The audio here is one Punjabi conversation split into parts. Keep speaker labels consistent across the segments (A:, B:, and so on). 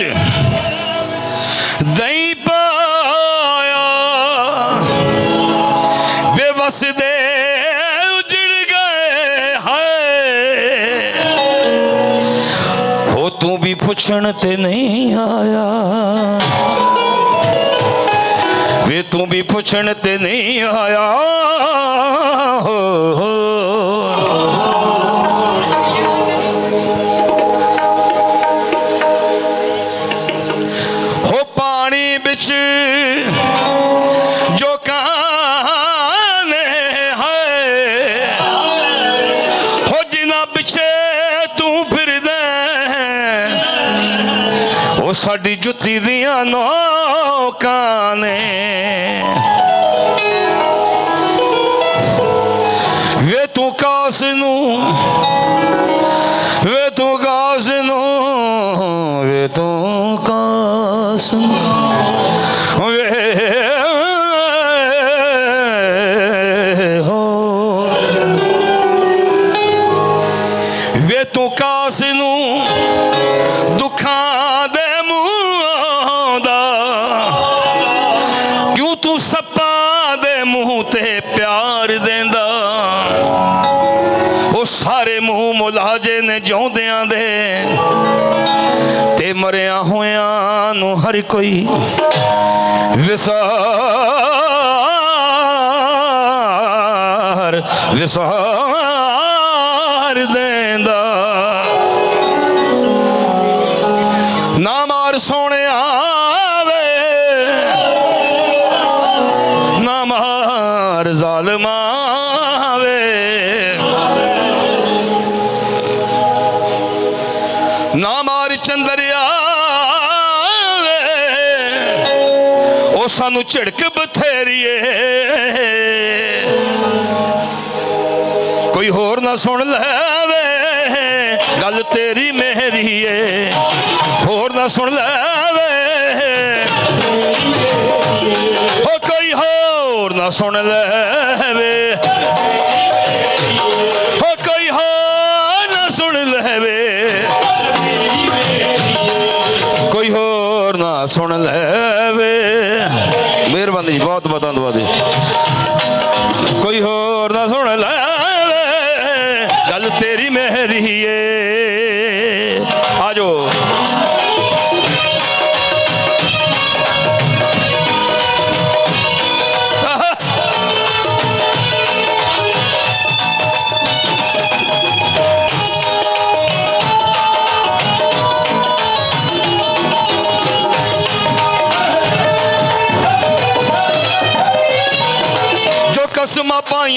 A: ਵਿੱਚ ਦਹੀਂ ਪਾਇਆ। ਬੇਵਸ ਦੇ ਉਜੜ ਗਏ ਹਾਏ। ਹੋ ਤੂੰ ਵੀ ਪੁੱਛਣ ਤੇ ਨਹੀਂ ਆਇਆ। ਵੇ ਤੂੰ ਵੀ ਪੁੱਛਣ ਤੇ ਨਹੀਂ ਆਇਆ। ਹੋ। ਹੋ ਉਹ ਸਾਡੀ ਜੁੱਤੀ ਦੀਆਂ ਨੋਕਾਂ ਨੇ। ਵੇ ਤੂੰ ਕਾਸ ਨੂੰ, ਵੇ ਤੂੰ ਕਾਸ ਨੂੰ, ਵੇ ਤੂੰ ਕਾਸ ਨੂੰ। ਵੇ, ਹੋ। ਵੇ ਤੂੰ ਕਾਸ ਨੂੰ ਦੁੱਖਾਂ ਨੇ ਦੇ ਤੇ ਮਰਿਆ ਹੋਇਆਂ ਨੂੰ ਹਰ ਕੋਈ ਵਿਸਾਰ ਵਿਸਾਰ ਦੇਂਦਾ। ਨਾ ਮਾਰ ਸੋਹਣਿਆ ਵੇ, ਨਾ ਮਾਰ ਜ਼ਾਲਮਾ ਨਾ ਮਾਰ ਚੰਦਰਿਆ ਉਹ ਸਾਨੂੰ ਝਿੜਕ ਬਥੇਰੀਏ। ਕੋਈ ਹੋਰ ਨਾ ਸੁਣ ਲੈਵੇ ਗੱਲ ਤੇਰੀ ਮੇਰੀ ਏ। ਹੋਰ ਨਾ ਸੁਣ ਲੈਵੇ ਹੋ ਕੋਈ ਹੋਰ ਨਾ ਸੁਣ ਲੈਵੇ ਸੁਣ ਲੈਵੇ। ਮਿਹਰਬਾਨੀ ਜੀ, ਬਹੁਤ ਬਹੁਤ ਧੰਨਵਾਦ ਜੀ। ਕੋਈ ਹੋਰ ਨਾ ਸੁਣ ਲੈਵੇ। ਗੱਲ ਤੇਰੀ ਮੇਰੀ ਏ। ਆਜੋ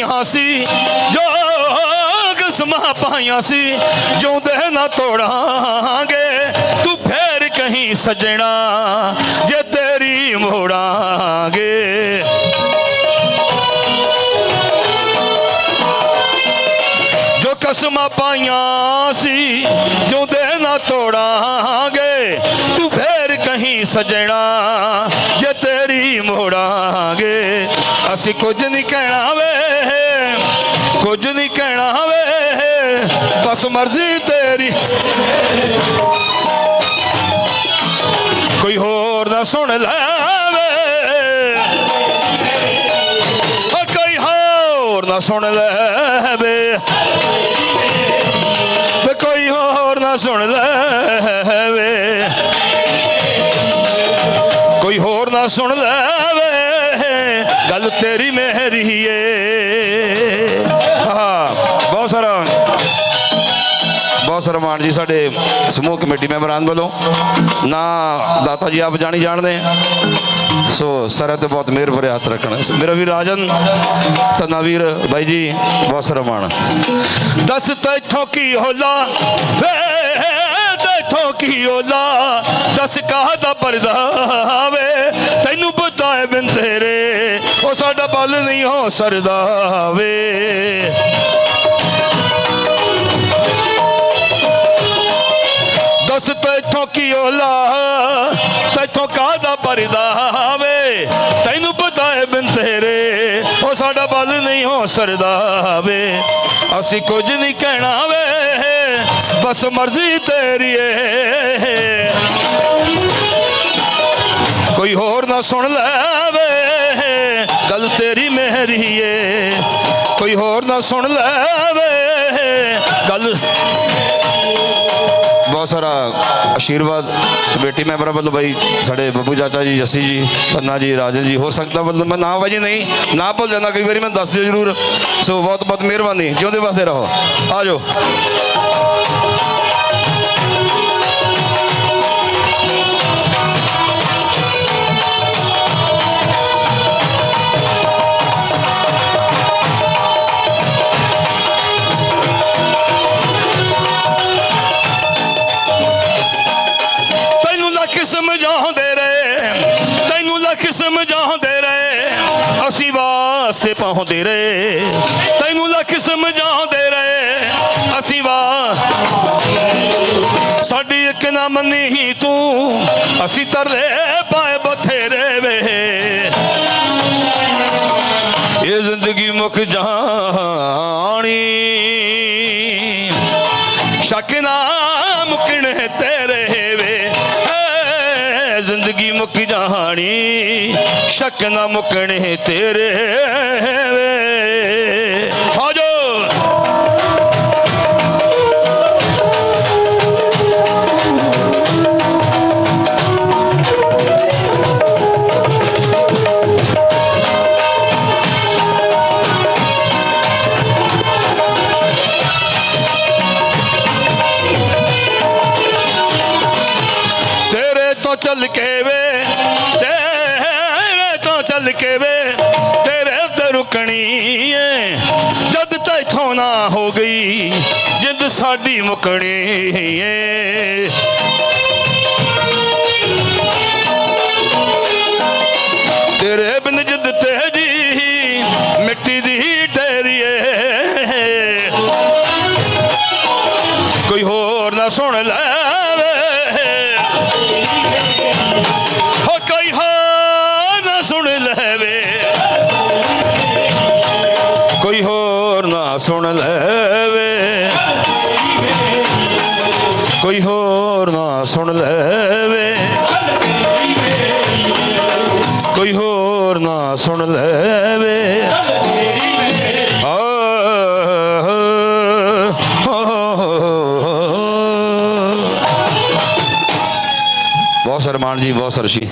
A: ਪਾਈਆਂ ਸੀ ਜੋ ਕਸਮਾਂ ਪਾਈਆਂ ਸੀ, ਜਿਉਂਦੇ ਨਾ ਤੋੜਾਂਗੇ, ਤੂੰ ਫੇਰ ਕਹੀਂ ਸਜਣਾ, ਜੇ ਤੇਰੀ ਮੋੜਾਂਗੇ। ਜੋ ਕਸਮਾਂ ਪਾਈਆਂ ਸੀ, ਜਿਉਂਦੇ ਨਾ ਤੋੜਾਂਗੇ, ਤੂੰ ਫੇਰ ਕਹੀਂ ਸਜਣਾ, ਜੇ ਤੇਰੀ ਮੋੜਾਂਗੇ। ਅਸੀਂ ਕੁਝ ਨਹੀਂ ਕਹਿਣਾ ਵੇ ਕੁਝ ਨਹੀਂ ਕਹਿਣਾ ਵੇ ਬਸ ਮਰਜ਼ੀ ਤੇਰੀ। ਕੋਈ ਹੋਰ ਨਾ ਸੁਣ ਲੈ ਵੇ ਕੋਈ ਹੋਰ ਨਾ ਸੁਣ ਲੈਵੇ। ਵੇ ਕੋਈ ਹੋਰ ਨਾ ਸੁਣ ਲੈਵੇ। ਵੇ ਬਹੁਤ ਜੀ ਸਾਡੇ ਸਮੂਹ ਕਮੇਟੀ ਮੈਂਬਰਾਂ ਵੱਲੋਂ। ਨਾ ਦਾਤਾ ਜੀ ਆਪ ਜਾਣੀ ਜਾਣਦੇ ਸੋ ਸਾਰਿਆਂ ਤੇ ਬਹੁਤ ਮਿਹਰ ਭਰੇ ਹੱਥ ਰੱਖਣਾ। ਮੇਰਾ ਵੀਰ ਰਾਜਨ ਤਨਾ ਵੀਰ ਜੀ, ਬਹੁਤ ਸਾਰਾ ਦੱਸ ਤੈਥੋਂ ਕੀ ਹੋਲਾ? ਵੇ ਤੈਥੋਂ ਕੀ ਹੋਲਾ? ਦੱਸ ਕਾਹਦਾ ਪਰਦਾ ਵੇ? ਤੈਨੂੰ ਪਤਾ ਹੈ ਬਿਨ ਤੇਰੇ, ਉਹ ਸਾਡਾ ਬਲ ਨਹੀਂ ਹੋ ਸਰਦਾ ਵੇ। ਦੱਸ ਤੈਥੋਂ ਕੀ ਹੋਲਾ ਤੈਥੋਂ ਕਾਹਦਾ ਪਰਦਾ ਵੇ ਤੈਨੂੰ ਪਤਾ ਹੈ ਬਿਨ ਤੇਰੇ, ਉਹ ਸਾਡਾ ਬਲ ਨਹੀਂ ਹੋ ਸਰਦਾ ਵੇ ਅਸੀਂ ਕੁਝ ਨਹੀਂ ਕਹਿਣਾ ਵੇ, ਬਸ ਮਰਜ਼ੀ ਤੇਰੀ ਏ। ਕੋਈ ਹੋਰ ਨਾ ਸੁਣ ਲੈਵੇ ਗੱਲ ਤੇਰੀ ਮਿਹਰੀ ਏ। ਕੋਈ ਹੋਰ ਨਾ ਸੁਣ ਲੈਵੇ ਗੱਲ ਸਾਰਾ ਆਸ਼ੀਰਵਾਦ ਕਮੇਟੀ ਮੈਂਬਰਾਂ ਵੱਲੋਂ ਬਾਈ ਸਾਡੇ ਬੱਬੂ ਚਾਚਾ ਜੀ, ਜੱਸੀ ਜੀ, ਪੰਨਾ ਜੀ, ਰਾਜਨ ਜੀ ਹੋ ਸਕਦਾ ਵੱਲੋਂ ਮੈਂ ਨਾ ਵਜੇ ਨਹੀਂ, ਨਾ ਭੁੱਲ ਜਾਂਦਾ, ਕਈ ਵਾਰੀ ਮੈਨੂੰ ਦੱਸ ਦਿਓ ਜਰੂਰ। ਸੋ ਬਹੁਤ ਬਹੁਤ ਮਿਹਰਬਾਨੀ, ਜਿਉਂਦੇ ਵਾਸਤੇ ਰਹੋ। ਆ ਵਾਸਤੇ ਪਾਉਂਦੇ ਰਹੇ। ਤੈਨੂੰ ਲੱਖ ਸਮਝਾਉਂਦੇ ਰਹੇ। ਅਸੀਂ ਵਾ ਸਾਡੀ ਇੱਕ ਨਾ ਮੰਨੀ ਹੀ ਤੂੰ। ਅਸੀਂ ਤਰਲੇ ਪਾਏ ਬਥੇਰੇ ਵੇ। ਇਹ ਜ਼ਿੰਦਗੀ ਮੁੱਕ ਜਾਣੀ। ਸ਼ੱਕ ਨਾ ਮੁਕਣ ਤੇਰੇ ਵੇ। ਜ਼ਿੰਦਗੀ ਮੁੱਕ ਜਾਣੀ ਸ਼ੱਕ ਨਾ ਮੁੱਕਣੇ ਤੇਰੇ ਵੇ। ਚੱਲ ਕੇ ਵੇ, ਤੇਰੇ ਤੋਂ ਚੱਲ ਕੇ ਵੇ, ਤੇਰੇ ਤੇ ਰੁਕਣੀ ਏ। ਜਦ ਤੈਥੋਂ ਨਾ ਹੋ ਗਈ, ਜਿੰਦ ਸਾਡੀ ਮੁਕਣੀ ਏ। ਤੇਰੇ ਬਿਨ ਜਿੰਦ ਤੇਜੀ ਮਿੱਟੀ ਦੀ ਢੇਰੀਏ ਕੋਈ ਹੋਰ ਨਾ ਸੁਣ ਲੈ। ਕੋਈ ਹੋਰ ਨਾ ਸੁਣ ਲੈਵੇ। ਕੋਈ ਹੋਰ ਨਾ ਸੁਣ ਲੈਵੇ। ਕੋਈ ਹੋਰ ਨਾ ਸੁਣ ਲੈਵੇ। ਕੋਈ ਹੋਰ ਨਾ ਸੁਣ ਲੈਵੇ। ਬਹੁਤ ਸਰਮਾਨ ਜੀ ਬਹੁਤ ਸਰਸ਼ੀ